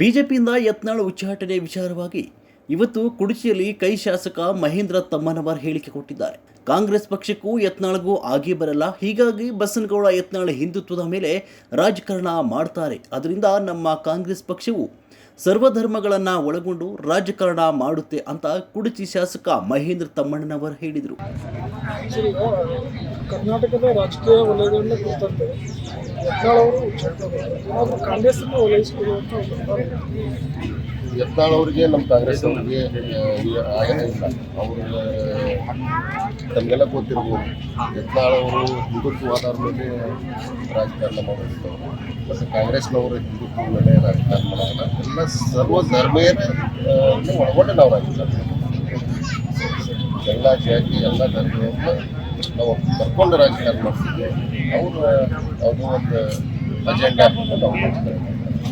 ಬಿಜೆಪಿಯಿಂದ ಯತ್ನಾಳ ಉಚ್ಚಾಟನೆ ವಿಚಾರವಾಗಿ ಇವತ್ತು ಕುಡಿಚಿಯಲ್ಲಿ ಕೈ ಶಾಸಕ ಮಹೇಂದ್ರ ತಮ್ಮನವರ್ ಹೇಳಿಕೆ ಕೊಟ್ಟಿದ್ದಾರೆ. ಕಾಂಗ್ರೆಸ್ ಪಕ್ಷಕ್ಕೂ ಯತ್ನಾಳ್ಗೂ ಆಗಿ ಬರಲ್ಲ. ಹೀಗಾಗಿ ಬಸನಗೌಡ ಯತ್ನಾಳ ಹಿಂದುತ್ವದ ಮೇಲೆ ರಾಜಕಾರಣ ಮಾಡ್ತಾರೆ. ಅದರಿಂದ ನಮ್ಮ ಕಾಂಗ್ರೆಸ್ ಪಕ್ಷವು ಸರ್ವಧರ್ಮಗಳನ್ನ ಒಳಗೊಂಡು ರಾಜಕಾರಣ ಮಾಡುತ್ತೆ ಅಂತ ಕುಡಿಚಿ ಶಾಸಕ ಮಹೇಂದ್ರ ತಮ್ಮಣ್ಣನವರು ಹೇಳಿದರು. ಕರ್ನಾಟಕದ ರಾಜಕೀಯ ವಲಯಗಳನ್ನ ಕುರಿತಂತೆ ಯತ್ನಾಳ್ ಅವರು ಕಾಂಗ್ರೆಸ್ಸನ್ನು ಓಲೈಸಿಕೊಳ್ಳುವಂಥ ಒಂದು ಯತ್ನಾಳ್ ನಮ್ಮ ಕಾಂಗ್ರೆಸ್ ಅವರಿಗೆ ಆಗದೇ ಇಲ್ಲ. ಅವರು ತಮಗೆಲ್ಲ ಗೊತ್ತಿರ್ಬೋದು. ಯತ್ನಾಳ್ ಅವರು ಹಿಂದುತ್ವವಾದ ಮೇಲೆ ರಾಜಕಾರಣ ಮಾಡೋದಿದ್ದವರು ಮತ್ತು ಕಾಂಗ್ರೆಸ್ನವರು ಹಿಂದುತ್ವ ಮೇಲೆ ರಾಜಕಾರಣ ಮಾಡೋದಿಲ್ಲ ಎಲ್ಲ ಸರ್ವ ಧರ್ಮೀಯರ ಒಳಗೊಂಡು ನಾವು ರಾಜಕಾರಣ ಎಲ್ಲ ಜಾತಿ, ಎಲ್ಲ ಧರ್ಮವನ್ನು ನಾವು ಕರ್ಕೊಂಡು ರಾಜಕಾರಣ ಮಾಡ್ತಿದ್ವಿ ಅವರು ಅದು ಒಂದು ಅಜೆಂಡಾ ಅಂತ ನಾವು ಮಾಡ್ತೀವಿ.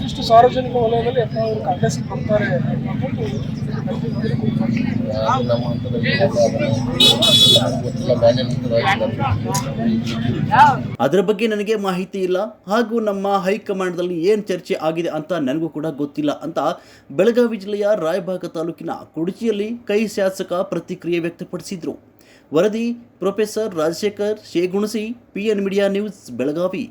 ಇಷ್ಟು ಸಾರ್ವಜನಿಕ ವಲಯದಲ್ಲಿ ಯತ್ನವರು ಕಾಂಗ್ರೆಸ್ಗೆ ಬರ್ತಾರೆ ನಮ್ಮ ಅದರ ಬಗ್ಗೆ ನನಗೆ ಮಾಹಿತಿ ಇಲ್ಲ. ಹಾಗೂ ನಮ್ಮ ಹೈಕಮಾಂಡ್ದಲ್ಲಿ ಏನು ಚರ್ಚೆ ಆಗಿದೆ ಅಂತ ನನಗೂ ಕೂಡ ಗೊತ್ತಿಲ್ಲ ಅಂತ ಬೆಳಗಾವಿ ಜಿಲ್ಲೆಯ ರಾಯಭಾಗ ತಾಲೂಕಿನ ಕುಡಚಿಯಲ್ಲಿ ಕೈ ಶಾಸಕ ಪ್ರತಿಕ್ರಿಯೆ ವ್ಯಕ್ತಪಡಿಸಿದರು. ವರದಿ professor Rajashekhar Shegunasi P N media news Belagavi.